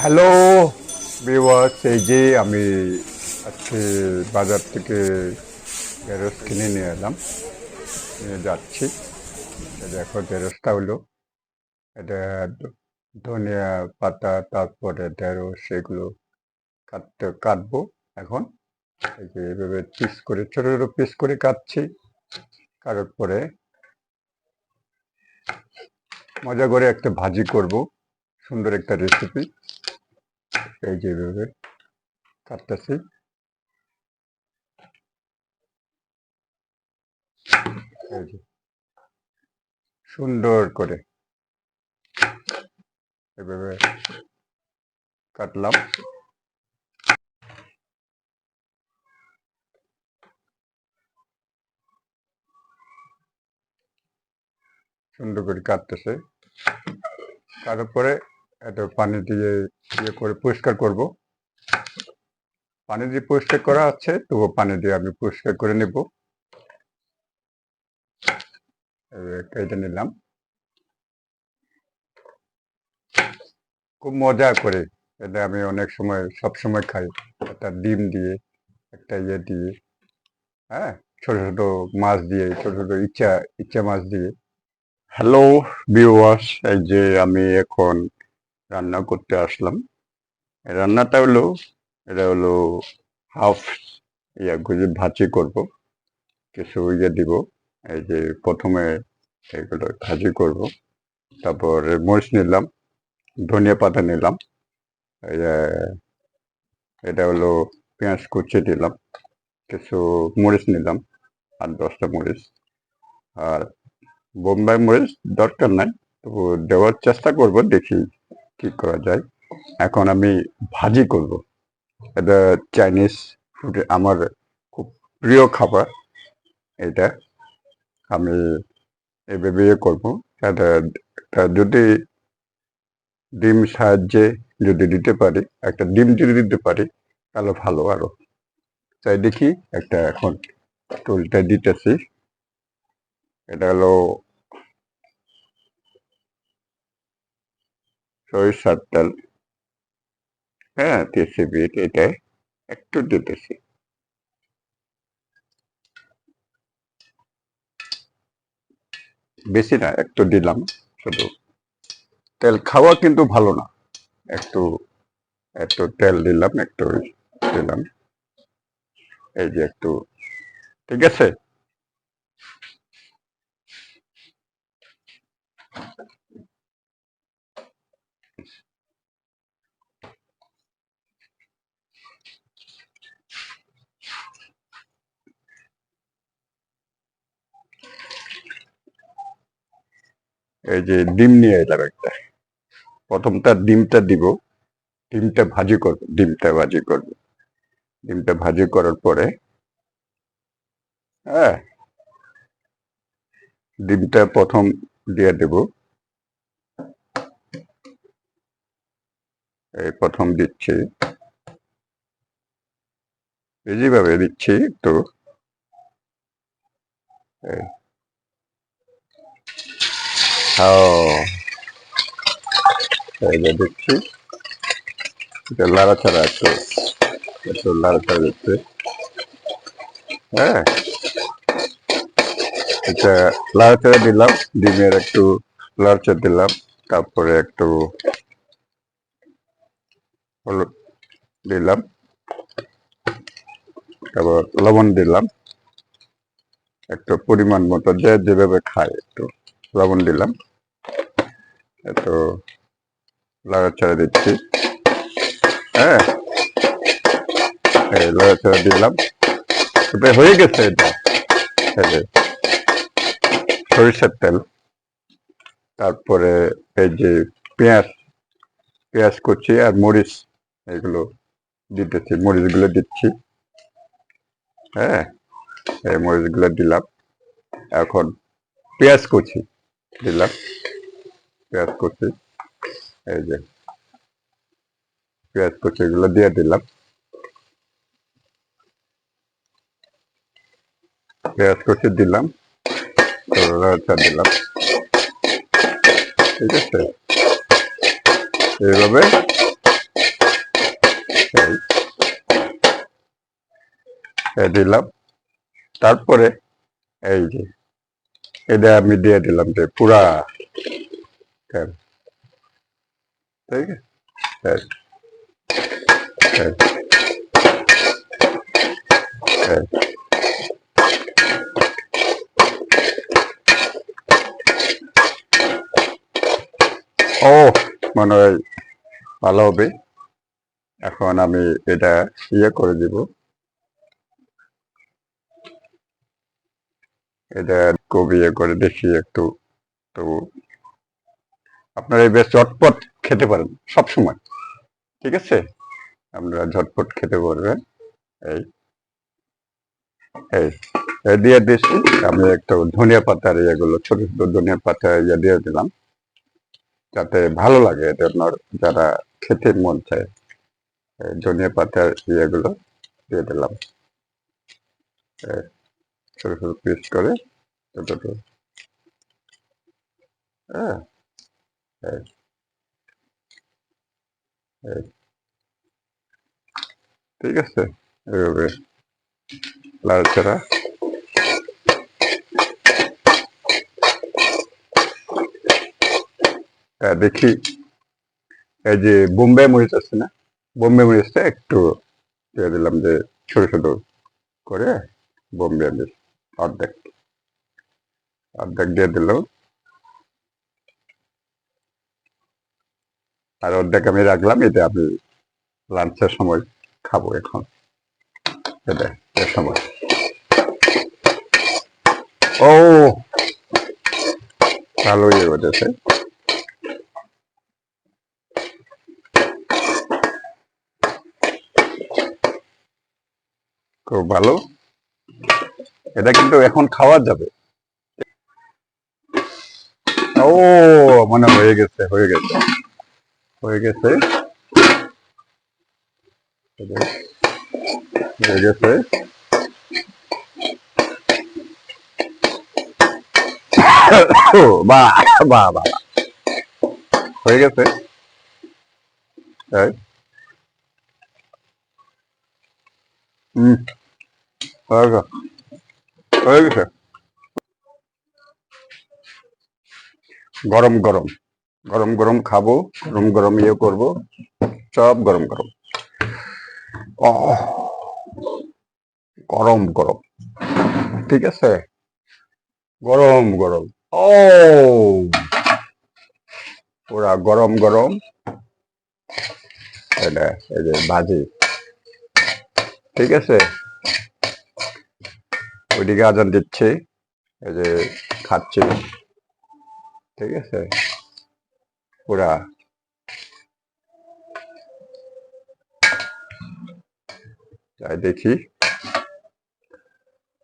Hello বিওয়ার্স এই যে আমি আজকে বাজার থেকে ঢেঁড়স কিনে নিয়ে এলাম। নিয়ে যাচ্ছি। দেখো, ঢেঁড়সটা হলো। এটা ধনিয়া পাতা, তারপরে ঢেঁড়স, এগুলো কাটতে, কাটবো এখন। এই যে এভাবে পিস করে, ছোটো ছোটো পিস করে কাটছি। কাটার পরে মজা করে একটা ভাজি করব। সুন্দর একটা রেসিপি এই যে এভাবে কাটতেছি। সুন্দর করে এভাবে কাটলাম। সুন্দর করে কাটতেছে। কাটার পরে এটা পানি দিয়ে ইয়ে করে পরিষ্কার করব। পানি দিয়ে পরিষ্কার করা আছে তবু পানি দিয়ে আমি পরিষ্কার করে নেব। কেটে নিলাম। খুব মজা করে এটা আমি অনেক সময়, সব সময় খাই। একটা ডিম দিয়ে, একটা ইয়ে দিয়ে হ্যাঁ? ছোট ছোট মাছ দিয়ে, ছোট ছোট ইচ্ছা ইচ্ছা মাছ দিয়ে। হ্যালো ভিউয়ার্স এই যে আমি এখন রান্না করতে আসলাম। রান্নাটা হলো, এটা হলো হাফ ইয়া গুজি ভাজি করব, কিছু ইয়ে দিব, এই যে প্রথমে এগুলো ভাজি করব, তারপর মরিচ নিলাম, ধনিয়া পাতা নিলাম এটা হলো পেঁয়াজ কুচি দিলাম, কিছু মরিচ নিলাম আর দশটা মরিচ, আর বোম্বাই মরিচ দরকার নাই, তবু দেওয়ার চেষ্টা করব দেখি কি করা যায়? এখন আমি ভাজি করব। এটা চাইনিজ ফুড, আমার খুব প্রিয় খাবার এটা। আমি এভাবে করব। এটা যদি ডিম সাহায্যে যদি দিতে পারি, একটা ডিম যদি দিতে পারি, তাহলে ভালো আরও। তাই দেখি একটা এখন টুলটা দিতেছি। এটা হলো সরিষার হ্যাঁ তিসি বিট এটা। একটু দিতেছি। বেশি না, একটু দিলাম। শুধু তেল খাওয়া কিন্তু ভালো না। একটু একটু তেল দিলাম, একটু দিলাম। এই যে একটু, ঠিক আছে? এই যে ডিম নিয়ে এলাম একটা। প্রথমটা ডিমটা দিব। ডিমটা ভাজি করব, ডিমটা ভাজি করব। ডিমটা ভাজি করার পরে হ্যাঁ ডিমটা প্রথম দিয়ে দেব। এই প্রথম দিচ্ছি। যেভাবে দিচ্ছি একটু। এই। ও এই যে দিচ্ছি। এটা লাড়াচাড়া একটু। একটু লাড়াচাড়া দিচ্ছে। হ্যাঁ। এটা লাড়াচাড়া দিলাম, ডিমের একটু লাড়াচাড়া দিলাম, তারপরে একটু হলুদ দিলাম। তারপর লবণ দিলাম। একটু পরিমাণ মতো যে যেভাবে খায় একটু লবণ দিলাম। একটু লাড়াচাড়া দিচ্ছি। হ্যাঁ এই লাড়াচাড়া দিলাম। এটা হয়ে গেছে এটা। সরিষার তেল। তারপরে এই যে পেঁয়াজ পেঁয়াজ কুচি আর মরিচ এগুলো দিতেছি, মরিচগুলো দিচ্ছি। হ্যাঁ এই মরিচগুলো দিলাম। এখন পেঁয়াজ কুচি দিলাম, পেঁয়াজ কুচি, এই যে পেঁয়াজ কুচি এগুলো দিয়ে দিলাম। পেঁয়াজ কুচি দিলাম দিলাম। ঠিক আছে? এইভাবে দিলাম। তারপরে এই যে এটা আমি দিয়ে দিলাম যে পুরা ঠিক আছে এই, এই, এই। ও মনে হয় ভালো হবে। এখন আমি এটা ইয়ে করে দিব। এটা খুব ইয়ে করে, দেখি একটু, তো আপনারা বেশ চটপট খেতে পারেন, সব সময়। ঠিক আছে? আপনারা ঝটপট খেতে পারবেন। এই এই দিয়ে দিচ্ছি। আমি একটু ধনিয়া পাতার ইয়েগুলো, ছোট ছোট ধনিয়া পাতা ইয়ে দিয়ে দিলাম। যাতে ভালো লাগে এটা আপনার, যারা খেতে মন চায়। ধনিয়া পাতার ইয়েগুলো দিয়ে দিলাম। ছোট ছোট পেস্ট করে হ্যাঁ ঠিক আছে এইভাবে লাড়াচাড়া হ্যাঁ, দেখি। এই যে বোম্বে মরিচ আছে না? বোম্বে মরিচটা একটু দিলাম যে ছোট ছোট করে বোম্বে মরিচ অর্ধেক। অর্ধেক দিয়ে দিলাম। আর অর্ধেক আমি রাখলাম, এটা আমি লাঞ্চের সময় খাব এখন। এটা সময়। ও! ভালো ইয়ে হয়েছে খুব ভালো। এটা কিন্তু এখন খাওয়া যাবে। ও, মনে হয়ে গেছে হয়ে গেছে হয়ে গেছে। হয়ে গেছে। বাহ হয়ে গেছে। হুম হয়ে গেছে। হয়ে গেছে? গরম গরম। গরম গরম খাব, গরম গরম ইয়ে করব, সব গরম গরম। গরম গরম। ঠিক আছে? গরম গরম। ও, পুরা গরম গরম। এটা এই যে ভাজি। ঠিক আছে? ওইদিকে আজান দিচ্ছে। এই যে খাচ্ছি। ঠিক আছে? পুরা। তাই দেখি।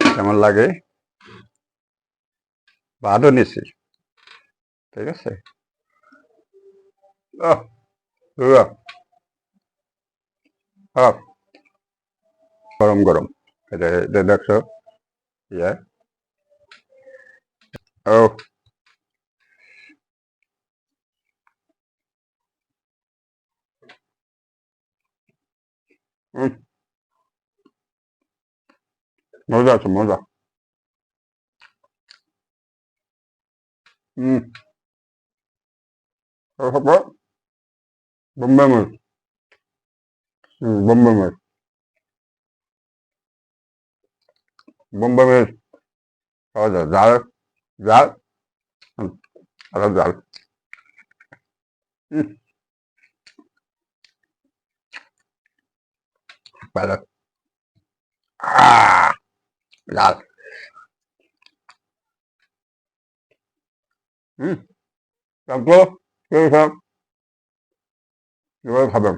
কেমন লাগে? ভাতও নিছি। ঠিক আছে। গরম গরম। এটা দেখছ ইয়ে ও হুম মজা আছে মজা হুম তারপর বোম্বে মরিচ হুম বোম্বে মরিচ বোম্বে মরিচ খাওয়া যায় জাল জাল হুম আরও জাল হুম ভালো আহ! জাল কেউ সব কীভাবে খাবেন